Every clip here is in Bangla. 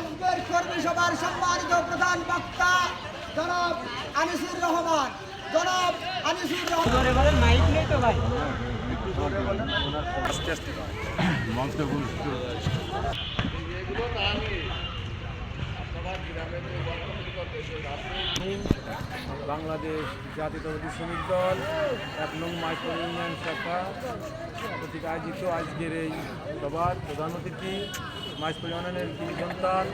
আজকের কর্মী সভার সম্মানিত প্রধান বক্তা জনাব আনিসুর রহমান। জনাব আনিসুর রহমান। বাংলাদেশ জাতীয়তাবাদী শ্রমিক দল, এক নং মাইক্রো ইউনিয়ন শাখা, কর্তৃক আয়োজিত আজকের এই সভার প্রধান অতিথি, মাইক্রো ইউনিয়নের কৃষি সন্তান,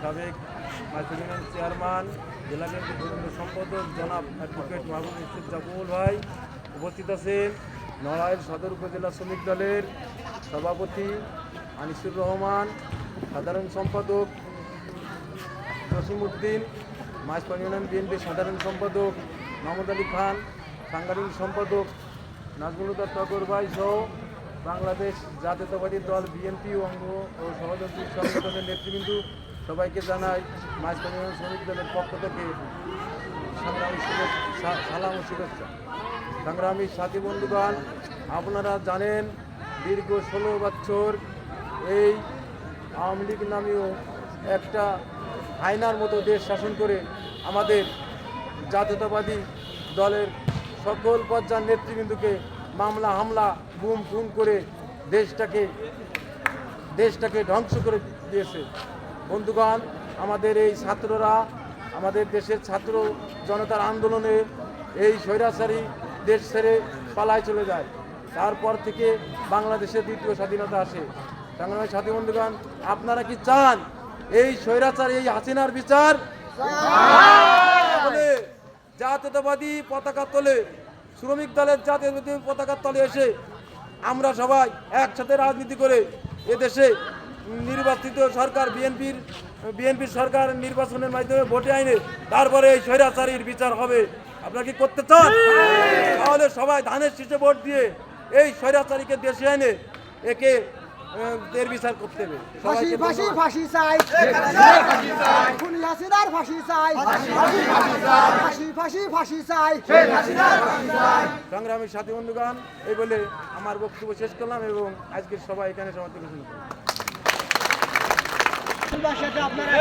সাবেক মাইক্রো ইউনিয়ন চেয়ারম্যান, জেলা বিএনপির সম্পাদক জনাব অ্যাডভোকেট মাহবুব ইসুফ জাকুল ভাই উপস্থিত আছেন। নড়াইল সদর উপজেলা শ্রমিক দলের সভাপতি আনিসুর রহমান, সাধারণ সম্পাদক জসিমউদ্দিন মাইসপান ইউনিয়ন বিএনপির সাধারণ সম্পাদক মাহমুদ আলী খান, সাংগঠনিক সম্পাদক নাজমুলুদ্দার টগর ভাই সহ বাংলাদেশ জাতীয়তাবাদী দল বিএনপি অঙ্গ ও সহযোগী সংগঠনের নেতৃবৃন্দ সবাইকে জানাই মাইসপান ইউনিয়ন শ্রমিক দলের পক্ষ থেকে সালাম ও শুভেচ্ছা সংগ্রামী সাথী বন্ধুগণ, আপনারা জানেন দীর্ঘ ষোলো বছর এই আওয়ামী লীগ নামীয় একটা আয়নার মতো দেশ শাসন করে আমাদের জাতীয়তাবাদী দলের সকল পর্যায়ের নেতৃবৃন্দকে মামলা, হামলা, গুম, খুন করে দেশটাকে দেশটাকে ধ্বংস করে দিয়েছে। বন্ধুগণ, আমাদের এই ছাত্ররা, আমাদের দেশের ছাত্র জনতার আন্দোলনে এই স্বৈরাচারী দেশ ছেড়ে পালায় চলে যায়। তারপর থেকে বাংলাদেশের দ্বিতীয় স্বাধীনতা আসে। সংগ্রামী সাথী বন্ধুগণ, আপনারা কি চান এই স্বৈরাচার, এই হাসিনার বিচার। জাতীয়তাবাদী পতাকা তোলে, শ্রমিক দলের জাতীয়তাবাদী পতাকার তলে এসে আমরা সবাই একসাথে রাজনীতি করে এদেশে নির্বাচিত সরকার, বিএনপির বিএনপির সরকার নির্বাচনের মাধ্যমে ভোটে আইনে তারপরে এই স্বৈরাচারীর বিচার হবে। আপনারা কি করতে চান? তাহলে সবাই ধানের শীষে ভোট দিয়ে এই স্বৈরাচারীকে দেশে আইনে একে এর বিচার করতে হবে। ফাঁসি ফাঁসি ফাঁসি চাই। খুনি হাসিনার ফাঁসি চাই। ফাঁসি ফাঁসি ফাঁসি চাই। সংগ্রামী সাথী বন্ধুগণ এই বলে আমার বক্তব্য শেষ করলাম এবং আজকের সবাই এখানে সমাপ্ত ঘোষণা করলাম। আপনারা